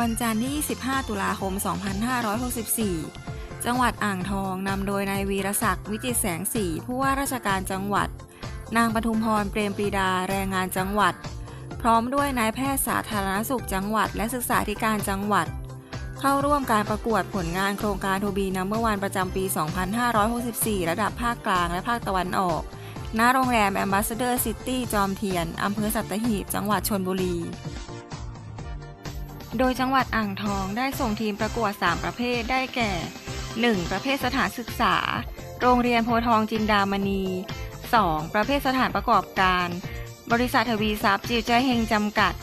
วันจันทร์ที่ 25 ตุลาคม 2564 จังหวัดอ่างทองนำโดยนายวีรศักดิ์วิจิตรแสงสีผู้ว่าราชการจังหวัด นางปทุมพรเปรมปรีดาแรงงานจังหวัด พร้อมด้วยนายแพทย์สาธารณสุขจังหวัด และศึกษาธิการจังหวัด เข้าร่วมการประกวดผลงานโครงการทูบีนัมเบอร์วันประจำปี 2564 ระดับภาคกลางและภาคตะวันออกณโรงแรม Ambassador City จอมเทียน อำเภอสัตหีบ จังหวัดชนบุรี โดยจังหวัดอ่างทองได้ส่งทีมประกวด 3 ประเภทได้แก่ 1. ประเภทสถานศึกษา โรงเรียนโพทองจินดามณี 2. ประเภทสถานประกอบการ บริษัททวีทรัพย์จิวใจเฮงจำกัด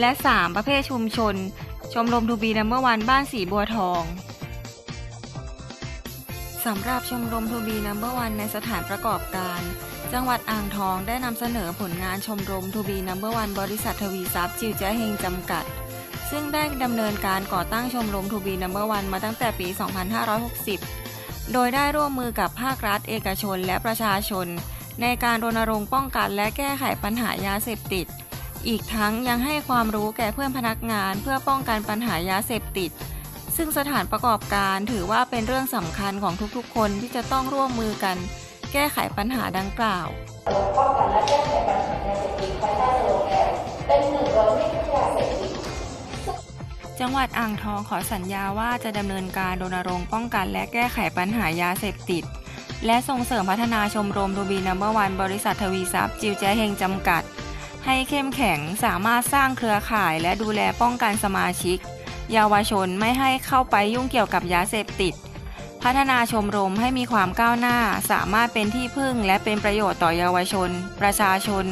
และ 3. ประเภทชุมชน ชมรมทูบีนัมเบอร์วันบ้านสีบัวทองสำหรับชมรมทูบีนัมเบอร์วันในสถานประกอบการ จังหวัดอ่างทองได้นำเสนอผลงานชมรมทูบีนัมเบอร์วันบริษัททวีทรัพย์จิวใจเฮงจำกัด ซึ่งได้ดำเนินการก่อตั้งชมรมทูบีนัมเบอร์วันมาตั้งแต่ปี 2560 โดยได้ร่วมมือกับภาครัฐ เอกชน และประชาชน ในการรณรงค์ป้องกันและแก้ไขปัญหายาเสพติด อีกทั้งยังให้ความรู้แก่เพื่อนพนักงานเพื่อป้องกันปัญหายาเสพติด ซึ่งสถานประกอบการถือว่าเป็นเรื่องสำคัญของทุกๆ คนที่จะต้องร่วมมือกัน แก้ไขปัญหาดังกล่าวป้องกันและแก้ไขปัญหายาเสพติดภายใต้โลแก จังหวัดอ่างทองขอสัญญาว่าจะดำเนินการรณรงค์ป้องกันและแก้ไขปัญหายาเสพติด และส่งเสริมพัฒนาชมรมทูบีนัมเบอร์วันบริษัททวีทรัพย์จิวแจเฮงจำกัด ให้เข้มแข็งสามารถสร้างเครือข่ายและดูแลป้องกันสมาชิก เยาวชนไม่ให้เข้าไปยุ่งเกี่ยวกับยาเสพติด พัฒนาชมรมให้มีความก้าวหน้า สามารถเป็นที่พึ่งและเป็นประโยชน์ต่อเยาวชน ประชาชน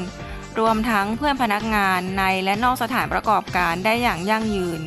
รวมทั้งเพื่อนพนักงานในและนอกสถานประกอบการได้อย่างยั่งยืน